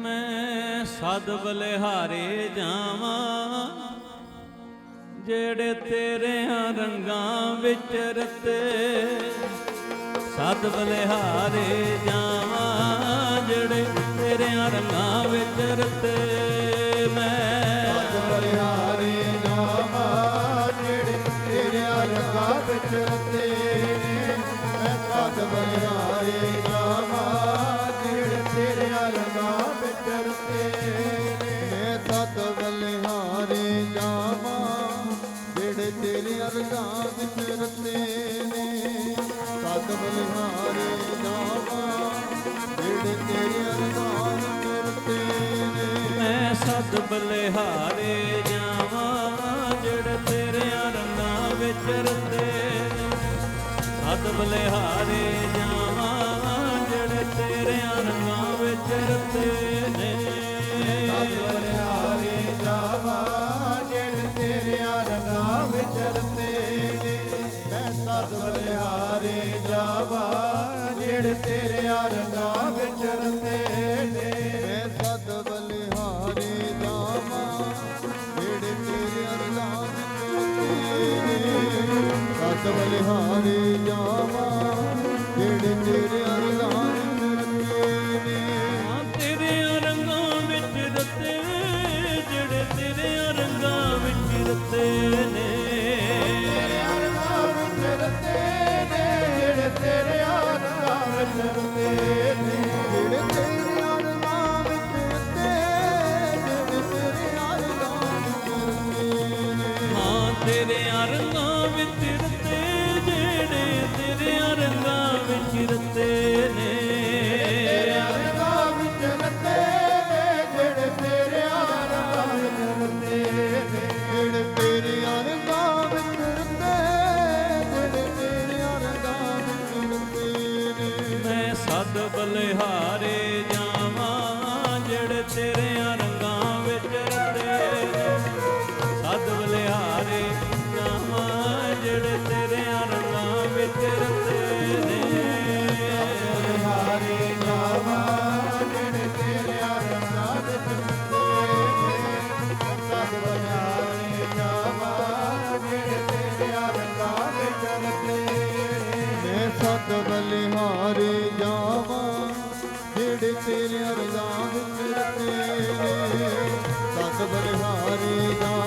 ਮੈਂ ਸਦ ਬਲਿਹਾਰੇ ਜਾਵਾਂ, ਜਿਹੜੇ ਤੇਰਿਆਂ ਰੰਗਾਂ ਵਿੱਚ ਰਤੇ। ਸਦ ਬਲਿਹਾਰੇ ਜਾਵਾਂ, ਜਿਹੜੇ ਤੇਰਿਆਂ ਰੰਗਾਂ ਵਿੱਚ ਰਤੇ। ਮੈਂ ਬਲਿਹਾਰੇ ਜਾਵਾਂ, ਜਿਹੜੇ ਤੇਰੇ ਰੰਗਾਂ ਵਿੱਚ ਰਤੇ। ਤੇਰੇ ਰੰਗਾਂ ਵਿੱਚ ਰਤੇ ਨੇ ਸਤ ਬਲਿਹਾਰੇ ਨਾਮਾ ਜਿਹੜੇ ਤੇਰੇ ਰੰਗਾਂ ਵਿੱਚ ਰਤੇ ਨੇ। ਮੈਂ ਸਦ ਬਲਿਹਾਰੇ ਜਾਵਾਂ, ਜਿਹੜੇ ਤੇਰਿਆਂ ਰੰਗਾਂ ਵਿੱਚ ਰਤੇ ਸਦ ਬਲਿਹਾਰੇ ਜਾਵਾਂ ਜਿਹੜੇ ਤੇਰਿਆਂ ਰੰਗਾਂ ਵਿੱਚ ਰਤੇ ਮੈਂ ਬਲਿਹਾਰੇ ਜਾਵਾ, ਜਿਹੜੇ ਤੇਰੇ ਰੰਗਾਂ ਵਿੱਚ ਰਤੇ ਨੇ, ਮੈਂ ਸਤ ਬਲਿਹਾਰੇ ਜਾਵਾ ਜਿਹੜੇ ਤੇਰੇ ਰੰਗਾਂ ਵਿੱਚ ਰਤੇ ਨੇ ਸਤ ਬਲਿਹਾਰੇ ਜਾਵਾ। ਹਾਂ ਤੇਰਿਆਂ ਰੰਗਾਂ ਵਿੱਚ ਰਤੇ ਜਿਹੜੇ ਤੇਰਿਆਂ ਰੰਗਾਂ ਵਿੱਚ ਰਤੇ ਨੇ। ਮੈਂ ਸਦ ਬਲਿਹਾਰੇ ਜਾਵਾਂ ਜਿਹੜੇ ਤੇਰਿਆਂ ਮੈਂ ਸਤ ਬਲਿਹਾਰੇ ਜਾਵਾਂ ਜਿਹੜੇ ਤੇਰੇ ਅਰਜ਼ਾਂ ਵਿੱਚ ਨੇ ਸਤ ਬਲਿਹਾਰੇ ਜਾਵਾਂ।